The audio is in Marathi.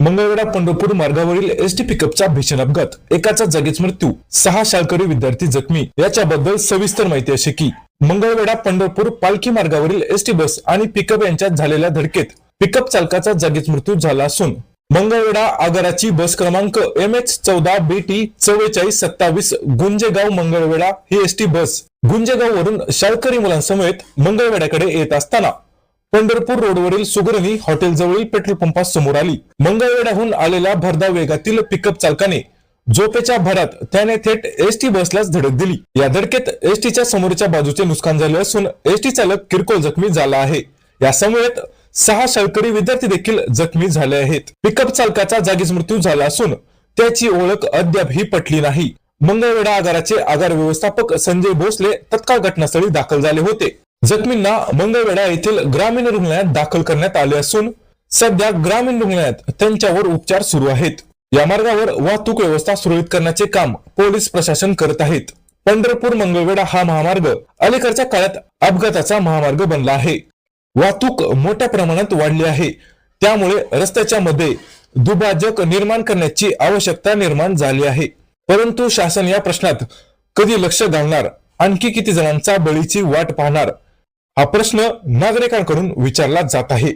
मंगळवेढा पंढरपूर मार्गावरील एसटी पिकअपचा भीषण अपघात एकाचा जागीच मृत्यू सहा शाळकरी विद्यार्थी जखमी याच्याबद्दल सविस्तर माहिती अशी की मंगळवेढा पंढरपूर पालखी मार्गावरील एसटी बस आणि पिकअप यांच्यात झालेल्या धडकेत पिकअप चालकाचा जागीच मृत्यू झाला असून मंगळवेढा आगाराची बस क्रमांक एम एच चौदा बी टी चव्वेचाळीस सत्तावीस गुंजेगाव मंगळवेढा ही एसटी बस. गुंजेगाव वरून शाळकरी मुलांसमवेत मंगळवेढ्याकडे येत असताना पंढरपूर रोडवरील सुगरणी हॉटेल जवळील पेट्रोल पंपासमोर आली. मंगळवेढ्याहून आलेल्या भरधाव वेगातील पिकअप चालकाने झोपेच्या भरात त्याने थेट एसटी बसलाच धडक दिली. या धडकेत एसटीच्या समोरच्या बाजूचे नुकसान झाले असून एसटी चालक किरकोळ जखमी झाला आहे. या समवेत सहा शाळकरी विद्यार्थी देखील जखमी झाले आहेत. पिकअप चालकाचा जागीच मृत्यू झाला असून त्याची ओळख अद्यापही पटली नाही. मंगळवेढा आगाराचे आगार व्यवस्थापक संजय भोसले तत्काळ घटनास्थळी दाखल झाले होते. जखमींना मंगळवेढा येथील ग्रामीण रुग्णालयात दाखल करण्यात आले असून सध्या ग्रामीण रुग्णालयात त्यांच्यावर उपचार सुरू आहेत. या मार्गावर वाहतूक व्यवस्था सुरळीत करण्याचे काम पोलीस प्रशासन करत आहेत. पंढरपूर मंगळवेढा हा महामार्ग अलीकडच्या काळात अपघाताचा महामार्ग बनला आहे. वाहतूक मोठ्या प्रमाणात वाढली आहे. त्यामुळे रस्त्याच्या मध्ये दुभाजक निर्माण करण्याची आवश्यकता निर्माण झाली आहे. परंतु शासन या प्रश्नात कधी लक्ष घालणार? आणखी किती जणांचा बळीची वाट पाहणार? हा प्रश्न नागरिकांकडून विचारला जात आहे.